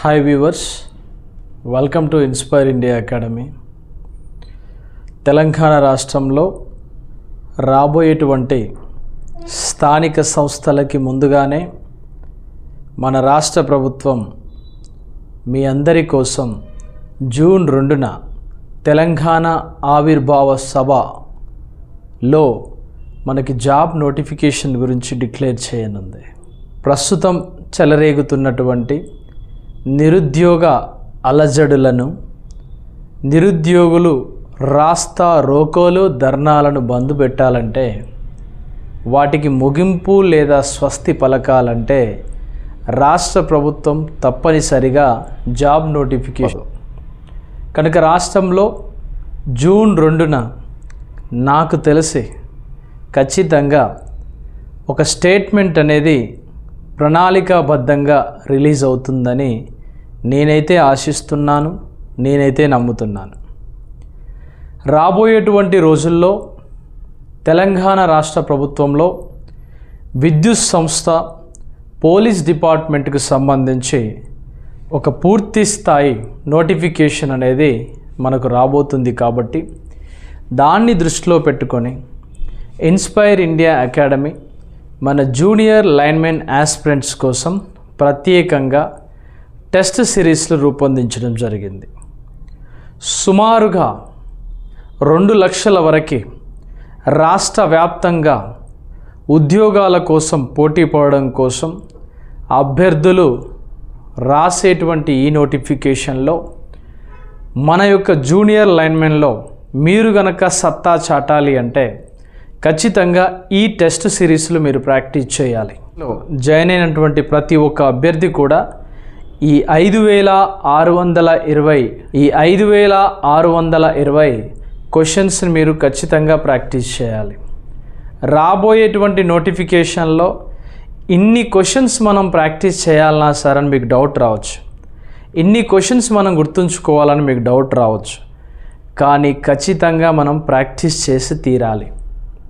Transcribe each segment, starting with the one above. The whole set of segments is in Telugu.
Hi viewers welcome to inspire India academy Telangana రాష్ట్రంలో రాబోయేటువంటి స్థానిక సంస్థలకి ముందుగానే మన రాష్ట్ర ప్రభుత్వం మీ అందరి కోసం జూన్ రెండున తెలంగాణ ఆవిర్భావ సభలో మనకి జాబ్ నోటిఫికేషన్ గురించి డిక్లేర్ చేయనుంది. ప్రస్తుతం చెలరేగుతున్నటువంటి నిరుద్యోగ అలజడులను నిరుద్యోగులు రాస్తా రోకోలు ధర్నాలను బంద్ పెట్టాలంటే వాటికి ముగింపు లేదా స్వస్తి పలకాలంటే రాష్ట్ర ప్రభుత్వం తప్పనిసరిగా జాబ్ నోటిఫికేషన్. కనుక రాష్ట్రంలో జూన్ రెండున నాకు తెలిసి ఖచ్చితంగా ఒక స్టేట్మెంట్ అనేది ప్రణాళికాబద్ధంగా రిలీజ్ అవుతుందని నేనైతే ఆశిస్తున్నాను నేనైతే నమ్ముతున్నాను. రాబోయేటువంటి రోజుల్లో తెలంగాణ రాష్ట్ర ప్రభుత్వంలో విద్యుత్ సంస్థ పోలీస్ డిపార్ట్మెంట్కు సంబంధించి ఒక పూర్తి స్థాయి నోటిఫికేషన్ అనేది మనకు రాబోతుంది కాబట్టి దాన్ని దృష్టిలో పెట్టుకొని ఇన్స్పైర్ ఇండియా అకాడమీ మన జూనియర్ లైన్మెన్ ఆస్పిరెంట్స్ కోసం ప్రత్యేకంగా టెస్ట్ సిరీస్లు రూపొందించడం జరిగింది. సుమారుగా రెండు లక్షల వరకు రాష్ట్ర వ్యాప్తంగా ఉద్యోగాల కోసం పోటీ పడడం కోసం అభ్యర్థులు రాసేటువంటి ఈ నోటిఫికేషన్లో మన యొక్క జూనియర్ లైన్మెన్లో మీరు గనక సత్తా చాటాలి అంటే ఖచ్చితంగా ఈ టెస్ట్ సిరీస్లు మీరు ప్రాక్టీస్ చేయాలి. జాయిన్ అయినటువంటి ప్రతి ఒక్క అభ్యర్థి కూడా ఈ ఐదు వేల ఆరు వందల ఇరవై ఈ ఐదు వేల ఆరు వందల ఇరవై క్వశ్చన్స్ని మీరు ఖచ్చితంగా ప్రాక్టీస్ చేయాలి. రాబోయేటువంటి నోటిఫికేషన్లో ఇన్ని క్వశ్చన్స్ మనం ప్రాక్టీస్ చేయాలన్నా సార్ అని మీకు డౌట్ రావచ్చు. ఇన్ని క్వశ్చన్స్ మనం గుర్తుంచుకోవాలని మీకు డౌట్ రావచ్చు. కానీ ఖచ్చితంగా మనం ప్రాక్టీస్ చేసి తీరాలి.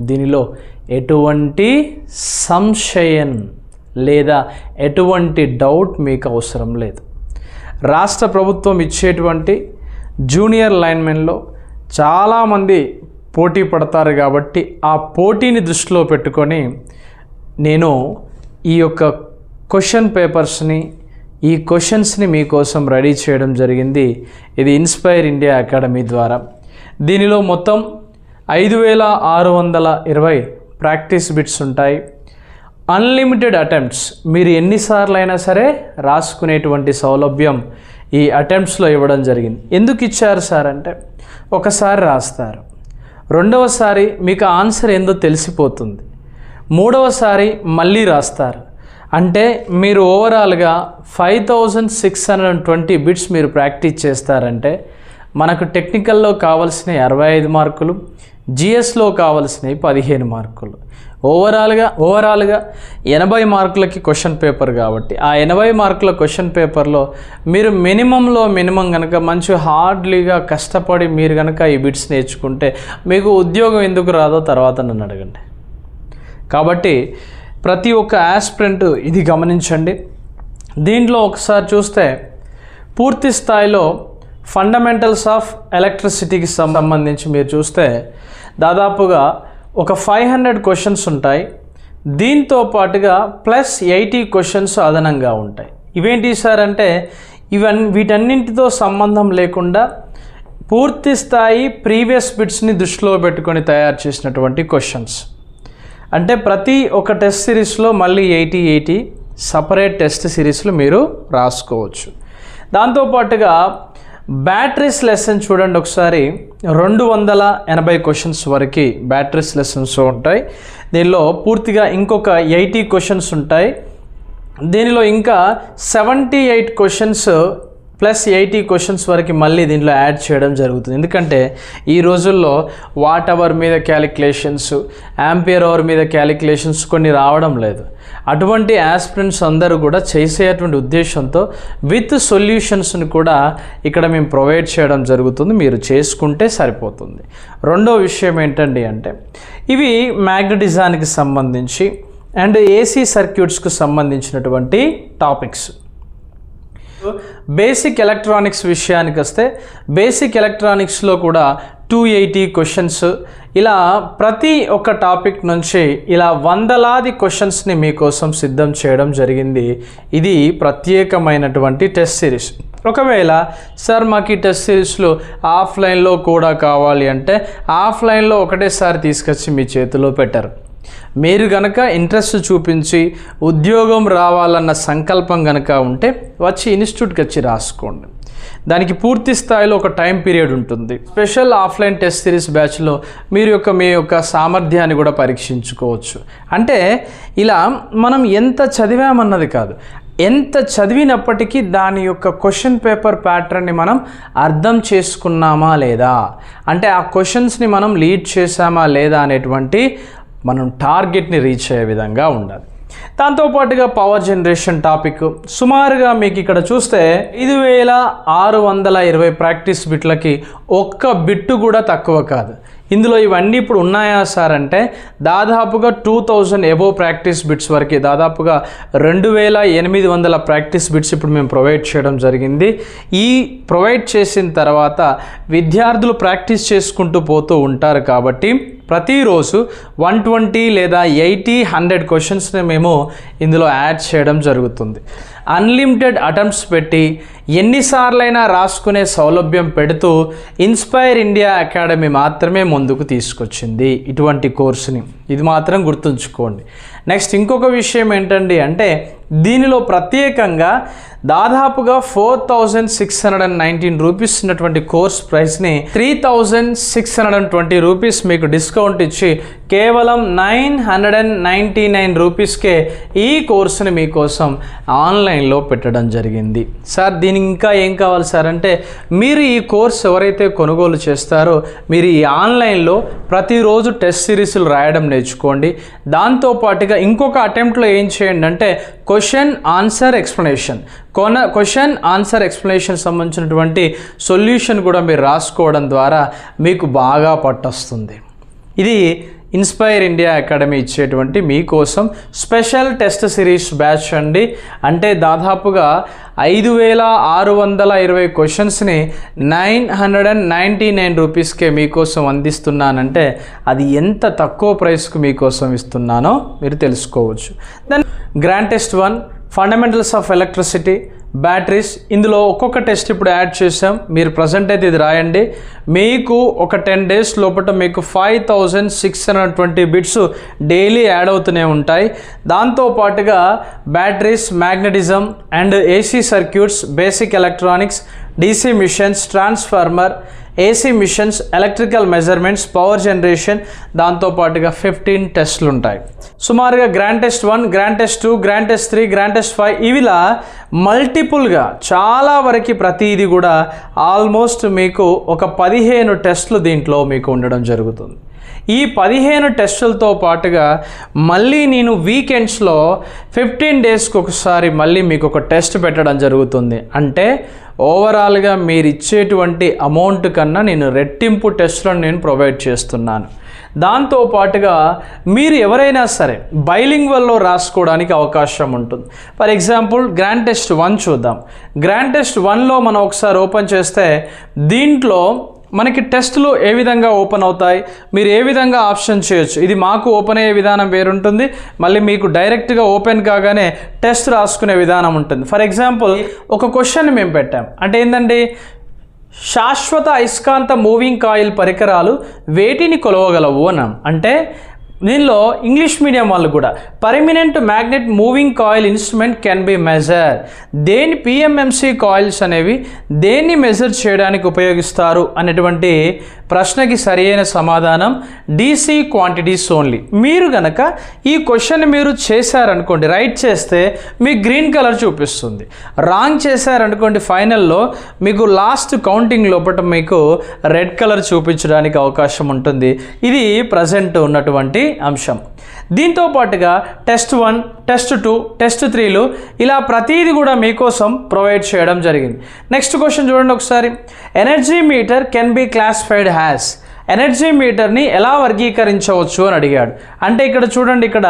దీనిలో ఎటువంటి సంశయం లేదా ఎటువంటి డౌట్ మీకు అవసరం లేదు. రాష్ట్ర ప్రభుత్వం ఇచ్చేటువంటి జూనియర్ లైన్మెన్లో చాలామంది పోటీ పడతారు కాబట్టి ఆ పోటీని దృష్టిలో పెట్టుకొని నేను ఈ యొక్క క్వశ్చన్ పేపర్స్ని ఈ క్వశ్చన్స్ని మీకోసం రెడీ చేయడం జరిగింది. ఇది ఇన్స్పైర్ ఇండియా అకాడమీ ద్వారా. దీనిలో మొత్తం ఐదు వేల ఆరు వందల ఇరవై ప్రాక్టీస్ బిట్స్ ఉంటాయి. అన్లిమిటెడ్ అటెంప్ట్స్ మీరు ఎన్నిసార్లు అయినా సరే రాసుకునేటువంటి సౌలభ్యం ఈ అటెంప్ట్స్లో ఇవ్వడం జరిగింది. ఎందుకు ఇచ్చారు సార్ అంటే ఒకసారి రాస్తారు. రెండవసారి మీకు ఆన్సర్ ఏందో తెలిసిపోతుంది. మూడవసారి మళ్ళీ రాస్తారు. అంటే మీరు ఓవరాల్గా five thousand six hundred and twenty bits మీరు ప్రాక్టీస్ చేస్తారంటే మనకు టెక్నికల్లో కావాల్సిన అరవై ఐదు మార్కులు జిఎస్లో కావాల్సినవి పదిహేను మార్కులు. ఓవరాల్గా ఓవరాల్గా ఎనభై మార్కులకి క్వశ్చన్ పేపర్ కాబట్టి ఆ ఎనభై మార్కుల క్వశ్చన్ పేపర్లో మీరు మినిమంలో మినిమం కనుక మంచి హార్డ్లీగా కష్టపడి మీరు కనుక ఈ బిట్స్ నేర్చుకుంటే మీకు ఉద్యోగం ఎందుకు రాదో తర్వాత నన్ను అడగండి. కాబట్టి ప్రతి ఒక్క యాస్ప్రెంట్ ఇది గమనించండి. దీంట్లో ఒకసారి చూస్తే పూర్తి స్థాయిలో ఫండమెంటల్స్ ఆఫ్ ఎలక్ట్రిసిటీకి సంబంధించి మీరు చూస్తే దాదాపుగా ఒక ఫైవ్ హండ్రెడ్ క్వశ్చన్స్ ఉంటాయి. దీంతో పాటుగా ప్లస్ ఎయిటీ క్వశ్చన్స్ అదనంగా ఉంటాయి. ఇవేంటి సార్ అంటే ఇవన్ వీటన్నింటితో సంబంధం లేకుండా పూర్తి స్థాయి ప్రీవియస్ బిట్స్ని దృష్టిలో పెట్టుకొని తయారు చేసినటువంటి క్వశ్చన్స్ అంటే ప్రతి ఒక టెస్ట్ సిరీస్లో మళ్ళీ ఎయిటీ ఎయిటీ సపరేట్ టెస్ట్ సిరీస్లు మీరు రాసుకోవచ్చు. దాంతోపాటుగా బ్యాటరీస్ లెసన్ చూడండి ఒకసారి. రెండు వందల ఎనభై క్వశ్చన్స్ వరకు బ్యాటరీస్ లెసన్స్ ఉంటాయి. దీనిలో పూర్తిగా ఇంకొక ఎయిటీ క్వశ్చన్స్ ఉంటాయి. దీనిలో ఇంకా seventy eight questions plus eighty questions వరకు మళ్ళీ దీంట్లో యాడ్ చేయడం జరుగుతుంది. ఎందుకంటే ఈ రోజుల్లో వాట్ అవర్ మీద క్యాలిక్యులేషన్స్ యాంపియర్ అవర్ మీద క్యాలిక్యులేషన్స్ కొన్ని రావడం లేదు. అటువంటి యాస్పిరెంట్స్ అందరూ కూడా చేసేటువంటి ఉద్దేశంతో విత్ సొల్యూషన్స్ని కూడా ఇక్కడ మేము ప్రొవైడ్ చేయడం జరుగుతుంది. మీరు చేసుకుంటే సరిపోతుంది. రెండో విషయం ఏంటండి అంటే ఇవి మ్యాగ్నటిజానికి సంబంధించి అండ్ ఏసీ సర్క్యూట్స్కు సంబంధించినటువంటి టాపిక్స్. బేసిక్ ఎలక్ట్రానిక్స్ విషయానికి వస్తే బేసిక్ ఎలక్ట్రానిక్స్లో కూడా టూ ఎయిటీ క్వశ్చన్స్ ఇలా ప్రతి ఒక్క టాపిక్ నుంచి ఇలా వందలాది క్వశ్చన్స్ని మీకోసం సిద్ధం చేయడం జరిగింది. ఇది ప్రత్యేకమైనటువంటి టెస్ట్ సిరీస్. ఒకవేళ సార్ మాకు ఈ టెస్ట్ సిరీస్లో ఆఫ్లైన్లో కూడా కావాలి అంటే ఆఫ్లైన్లో ఒకటేసారి తీసుకొచ్చి మీ చేతిలో పెట్టారు. మీరు గనక ఇంట్రెస్ట్ చూపించి ఉద్యోగం రావాలన్న సంకల్పం గనక ఉంటే వచ్చి ఇన్స్టిట్యూట్కి వచ్చి రాసుకోండి. దానికి పూర్తి స్థాయిలో ఒక టైం పీరియడ్ ఉంటుంది. స్పెషల్ ఆఫ్లైన్ టెస్ట్ సిరీస్ బ్యాచ్లో మీరు యొక్క మీ యొక్క సామర్థ్యాన్ని కూడా పరీక్షించుకోవచ్చు. అంటే ఇలా మనం ఎంత చదివామన్నది కాదు. ఎంత చదివినప్పటికీ దాని యొక్క క్వశ్చన్ పేపర్ ప్యాటర్న్ని మనం అర్థం చేసుకున్నామా లేదా? అంటే ఆ క్వశ్చన్స్ని మనం లీడ్ చేసామా లేదా అనేటువంటి మనం టార్గెట్ని రీచ్ అయ్యే విధంగా ఉండాలి. దాంతోపాటుగా పవర్ జనరేషన్ టాపిక్ సుమారుగా మీకు ఇక్కడ చూస్తే ఐదు వేల ఆరు వందల ఇరవై ప్రాక్టీస్ బిట్లకి ఒక్క బిట్టు కూడా తక్కువ కాదు. ఇందులో ఇవన్నీ ఇప్పుడు ఉన్నాయా సార్ అంటే దాదాపుగా two thousand above practice bits వరకు దాదాపుగా రెండు వేల ఎనిమిది వందల ప్రాక్టీస్ బిట్స్ ఇప్పుడు మేము ప్రొవైడ్ చేయడం జరిగింది. ఈ ప్రొవైడ్ చేసిన తర్వాత విద్యార్థులు ప్రాక్టీస్ చేసుకుంటూ పోతూ ఉంటారు కాబట్టి ప్రతిరోజు వన్ ట్వంటీ లేదా ఎయిటీ హండ్రెడ్ క్వశ్చన్స్ని మేము ఇందులో యాడ్ చేయడం జరుగుతుంది. అన్లిమిటెడ్ అటెంప్ట్స్ పెట్టి ఎన్నిసార్లైనా రాసుకునే సౌలభ్యం పెడుతూ ఇన్స్పైర్ ఇండియా అకాడమీ మాత్రమే ముందుకు తీసుకొచ్చింది ఇటువంటి కోర్సుని. ఇది మాత్రం గుర్తుంచుకోండి. నెక్స్ట్ ఇంకొక విషయం ఏంటండి అంటే దీనిలో ప్రత్యేకంగా దాదాపుగా four thousand six hundred and nineteen rupees ఉన్నటువంటి course ప్రైస్ని three thousand six hundred and twenty rupees మీకు డిస్కౌంట్ ఇచ్చి కేవలం nine hundred and ninety nine రూపీస్కే ఈ కోర్సుని మీకోసం ఆన్లైన్లో పెట్టడం జరిగింది. సార్ దీనికి ఇంకా ఏం కావాలి సార్ అంటే మీరు ఈ కోర్స్ ఎవరైతే కొనుగోలు చేస్తారో మీరు ఈ ఆన్లైన్లో ప్రతిరోజు టెస్ట్ సిరీస్లు రాయడం నేర్చుకోండి. దాంతోపాటుగా ఇంకొక అటెంప్ట్లో ఏం చేయండి అంటే క్వశ్చన్ ఆన్సర్ ఎక్స్ప్లెనేషన్ కొన క్వశ్చన్ ఆన్సర్ ఎక్స్ప్లెనేషన్ సంబంధించినటువంటి సొల్యూషన్ కూడా మీరు రాసుకోవడం ద్వారా మీకు బాగా పట్టొస్తుంది. ఇది ఇన్స్పైర్ ఇండియా అకాడమీ ఇచ్చేటువంటి మీకోసం స్పెషల్ టెస్ట్ సిరీస్ బ్యాచ్ అండి. అంటే దాదాపుగా ఐదు వేల ఆరు వందల ఇరవై క్వశ్చన్స్ని nine hundred and ninety nine రూపీస్కే మీకోసం అందిస్తున్నానంటే అది ఎంత తక్కువ ప్రైస్కు మీకోసం ఇస్తున్నానో మీరు తెలుసుకోవచ్చు. దాని grand test one fundamentals of electricity batteries ఇందులో ఒక్కొక్క టెస్ట్ ఇప్పుడు యాడ్ చేసాం మీరు ప్రజెంట్ అయితే ఇది రాయండి. మీకు ఒక టెన్ డేస్ లోపల మీకు five thousand six hundred twenty bits daily add అవుతూనే ఉంటాయి. దాంతోపాటుగా batteries magnetism and AC circuits basic electronics DC machines transformer AC machines electrical measurements power generation దాంతోపాటుగా ఫిఫ్టీన్ టెస్ట్లు ఉంటాయి. సుమారుగా grand test one grand test two grand test three grand test five ఇవిలా మల్టిపుల్గా చాలా వరకు ప్రతిదీ కూడా ఆల్మోస్ట్ మీకు ఒక పదిహేను టెస్ట్లు దీంట్లో మీకు ఉండడం జరుగుతుంది. ఈ పదిహేను టెస్టులతో పాటుగా మళ్ళీ నేను వీకెండ్స్లో ఫిఫ్టీన్ డేస్కి ఒకసారి మళ్ళీ మీకు ఒక టెస్ట్ పెట్టడం జరుగుతుంది. అంటే ఓవరాల్గా మీరు ఇచ్చేటువంటి అమౌంట్ కన్నా నేను రెట్టింపు టెస్ట్లను నేను ప్రొవైడ్ చేస్తున్నాను. దాంతో పాటుగా మీరు ఎవరైనా సరే బైలింగ్వల్లో రాసుకోవడానికి అవకాశం ఉంటుంది. For example grand test one చూద్దాం. గ్రాండ్ టెస్ట్ వన్లో మనం ఒకసారి ఓపెన్ చేస్తే దీంట్లో మనకి టెస్టులు ఏ విధంగా ఓపెన్ అవుతాయి? మీరు ఏ విధంగా ఆప్షన్ చేయొచ్చు? ఇది మాకు ఓపెన్ అయ్యే విధానం వేరుంటుంది. మళ్ళీ మీకు డైరెక్ట్గా ఓపెన్ కాగానే టెస్ట్ రాసుకునే విధానం ఉంటుంది. ఫర్ ఎగ్జాంపుల్ ఒక క్వశ్చన్ మేము పెట్టాం. అంటే ఏంటండి శాశ్వత అయస్కాంత మూవింగ్ కాయిల్ పరికరాలు వేటిని కొలవగలవు అన్నాం. అంటే దీనిలో ఇంగ్లీష్ మీడియం వాళ్ళు కూడా. Permanent magnet moving coil instrument can be measure దేని పిఎంఎంసి కాయిల్స్ అనేవి దేన్ని మెజర్ చేయడానికి ఉపయోగిస్తారు అనేటువంటి ప్రశ్నకి సరైన సమాధానం డీసీ క్వాంటిటీస్ ఓన్లీ మీరు గనక ఈ క్వశ్చన్ మీరు చేశారనుకోండి రైట్ చేస్తే మీకు గ్రీన్ కలర్ చూపిస్తుంది. రాంగ్ చేశారనుకోండి ఫైనల్లో మీకు లాస్ట్ కౌంటింగ్ లోపల మీకు రెడ్ కలర్ చూపించడానికి అవకాశం ఉంటుంది. ఇది ప్రజెంట్ ఉన్నటువంటి అంశం. దీంతో పాటుగా test one test two test త్రీలు ఇలా ప్రతీది కూడా మీకోసం ప్రొవైడ్ చేయడం జరిగింది. నెక్స్ట్ క్వశ్చన్ చూడండి ఒకసారి. Energy meter can be classified has energy మీటర్ని ఎలా వర్గీకరించవచ్చు అని అడిగాడు. అంటే ఇక్కడ చూడండి ఇక్కడ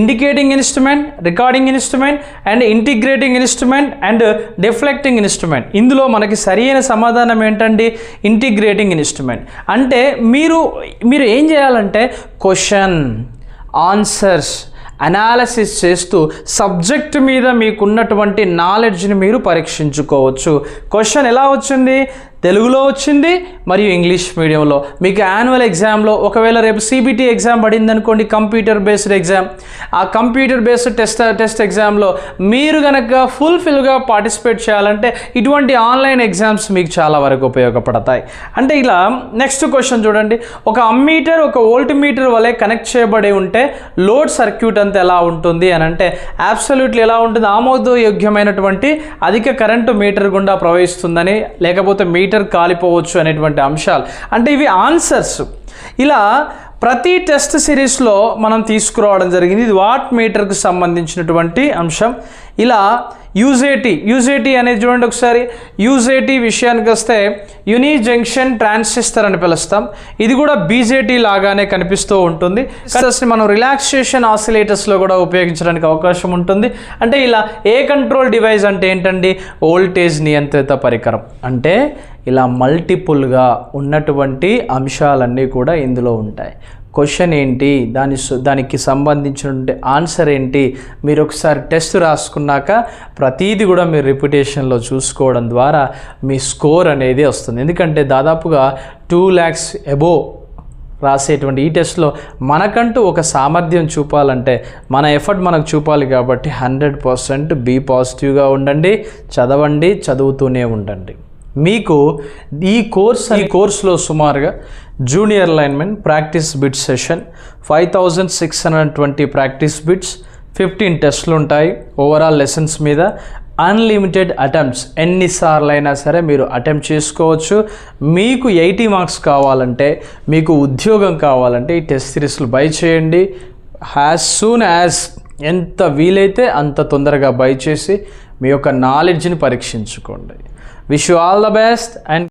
indicating instrument recording instrument and integrating instrument and deflecting instrument. ఇందులో మనకి సరైన సమాధానం ఏంటండి? Integrating instrument. అంటే మీరు మీరు ఏం చేయాలంటే క్వశ్చన్ ఆన్సర్స్ అనాలసిస్ చేస్తూ సబ్జెక్ట్ మీద మీకున్నటువంటి నాలెడ్జ్ని మీరు పరీక్షించుకోవచ్చు. క్వశ్చన్ ఎలా వచ్చింది? తెలుగులో వచ్చింది మరియు ఇంగ్లీష్ మీడియంలో. మీకు యాన్యువల్ ఎగ్జామ్లో ఒకవేళ రేపు సిబిటి ఎగ్జామ్ పడింది అనుకోండి కంప్యూటర్ బేస్డ్ ఎగ్జామ్ ఆ కంప్యూటర్ బేస్డ్ టెస్ట్ టెస్ట్ ఎగ్జామ్లో మీరు కనుక ఫుల్ఫిల్గా పార్టిసిపేట్ చేయాలంటే ఇటువంటి ఆన్లైన్ ఎగ్జామ్స్ మీకు చాలా వరకు ఉపయోగపడతాయి. అంటే ఇలా నెక్స్ట్ క్వశ్చన్ చూడండి. ఒక అమ్మీటర్ ఒక వోల్ట్ మీటర్ వలె కనెక్ట్ చేయబడి ఉంటే లోడ్ సర్క్యూట్ అంతా ఎలా ఉంటుంది అని అంటే అబ్సల్యూట్లీ ఎలా ఉంటుంది? ఆమోదయోగ్యమైనటువంటి అధిక కరెంటు మీటర్ గుండా ప్రవహిస్తుందని లేకపోతే మీటర్ కాలిపోవచ్చు అనేటువంటి అంశాలు. అంటే ఇవి ఆన్సర్స్. ఇలా ప్రతి టెస్ట్ సిరీస్లో మనం తీసుకురావడం జరిగింది. ఇది వాట్ మీటర్కి సంబంధించినటువంటి అంశం. ఇలా యూజేటీ యూజేటీ అనేది చూడండి ఒకసారి. యూజేటీ విషయానికి వస్తే యునీ జంక్షన్ ట్రాన్సిస్టర్ అని పిలుస్తాం. ఇది కూడా బీజేటీ లాగానే కనిపిస్తూ ఉంటుంది. కాస్త మనం రిలాక్సేషన్ ఆసిలేటర్స్లో కూడా ఉపయోగించడానికి అవకాశం ఉంటుంది. అంటే ఇలా ఏ కంట్రోల్ డివైస్ అంటే ఏంటండి? వోల్టేజ్ నియంత్రిత పరికరం. అంటే ఇలా మల్టిపుల్గా ఉన్నటువంటి అంశాలన్నీ కూడా ఇందులో ఉంటాయి. క్వశ్చన్ ఏంటి? దాని సు- దానికి సంబంధించినటువంటి ఆన్సర్ ఏంటి? మీరు ఒకసారి టెస్ట్ రాసుకున్నాక ప్రతీది కూడా మీరు రిపిటేషన్లో చూసుకోవడం ద్వారా మీ స్కోర్ అనేది వస్తుంది. ఎందుకంటే దాదాపుగా టూ ల్యాక్స్ ఎబో రాసేటువంటి ఈ టెస్ట్లో మనకంటూ ఒక సామర్థ్యం చూపాలంటే మన ఎఫర్ట్ మనకు చూపాలి కాబట్టి హండ్రెడ్ పర్సెంట్ బీ పాజిటివ్గా ఉండండి చదవండి చదువుతూనే ఉండండి. మీకు ఈ కోర్స్ ఈ కోర్సులో సుమారుగా junior linemen practice bit session five thousand six hundred twenty practice bits fifteen టెస్ట్లు ఉంటాయి. ఓవరాల్ లెసన్స్ మీద అన్లిమిటెడ్ అటెంప్ట్స్ ఎన్నిసార్లు అయినా సరే మీరు అటెంప్ట్ చేసుకోవచ్చు. మీకు ఎయిటీ మార్క్స్ కావాలంటే మీకు ఉద్యోగం కావాలంటే ఈ టెస్ట్ సిరీస్లు బై చేయండి. యాజ్ సూన్ యాజ్ ఎంత వీలైతే అంత తొందరగా బై చేసి మీ యొక్క నాలెడ్జ్ని పరీక్షించుకోండి. Wish you all the best and